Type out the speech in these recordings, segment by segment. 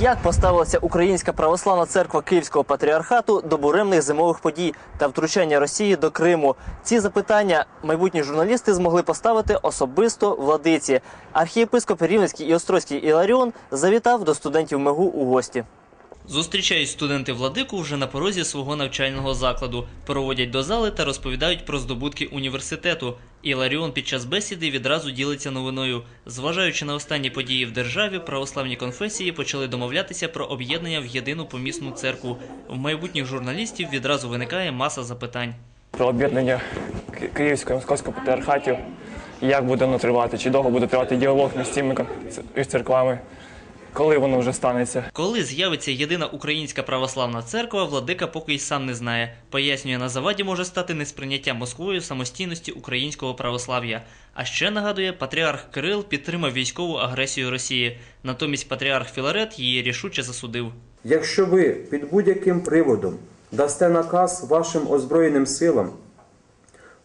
Як поставилася Українська православна церква Київського патріархату до буремних зимових подій та втручання Росії до Криму? Ці запитання майбутні журналісти змогли поставити особисто владиці. Архієпископ Рівненський і Острозький Іларіон завітав до студентів МЕГУ у гості. Зустрічають студенти владику вже на порозі свого навчального закладу, проводять до зали та розповідають про здобутки університету. Іларіон під час бесіди відразу ділиться новиною. Зважаючи на останні події в державі, православні конфесії почали домовлятися про об'єднання в єдину помісну церкву. В майбутніх журналістів відразу виникає маса запитань. про об'єднання Ки- Київського і Московського патріархатів. Як буде воно тривати? Чи довго буде тривати діалог між цими церквами? Коли воно вже станеться? Коли з'явиться єдина українська православна церква, владика поки й сам не знає. Пояснює, на заваді може стати несприйняття Москвою самостійності українського православ'я. А ще нагадує, патріарх Кирил підтримав військову агресію Росії. Натомість патріарх Філарет її рішуче засудив. Якщо ви під будь-яким приводом дасте наказ вашим озброєним силам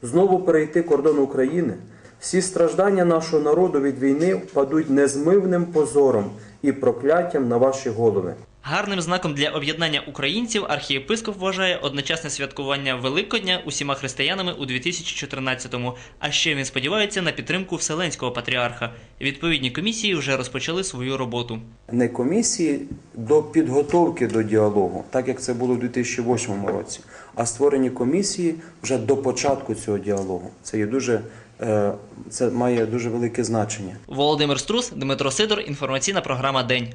знову перейти кордон України, всі страждання нашого народу від війни впадуть незмивним позором і прокляттям на ваші голови. Гарним знаком для об'єднання українців архієпископ вважає одночасне святкування Великодня усіма християнами у 2014-му. А ще він сподівається на підтримку Вселенського патріарха. Відповідні комісії вже розпочали свою роботу. Не комісії до підготовки до діалогу, так як це було у 2008 році, а створені комісії вже до початку цього діалогу. Це є дуже е, це має дуже велике значення. Володимир Струс, Дмитро Сидор. Інформаційна програма День.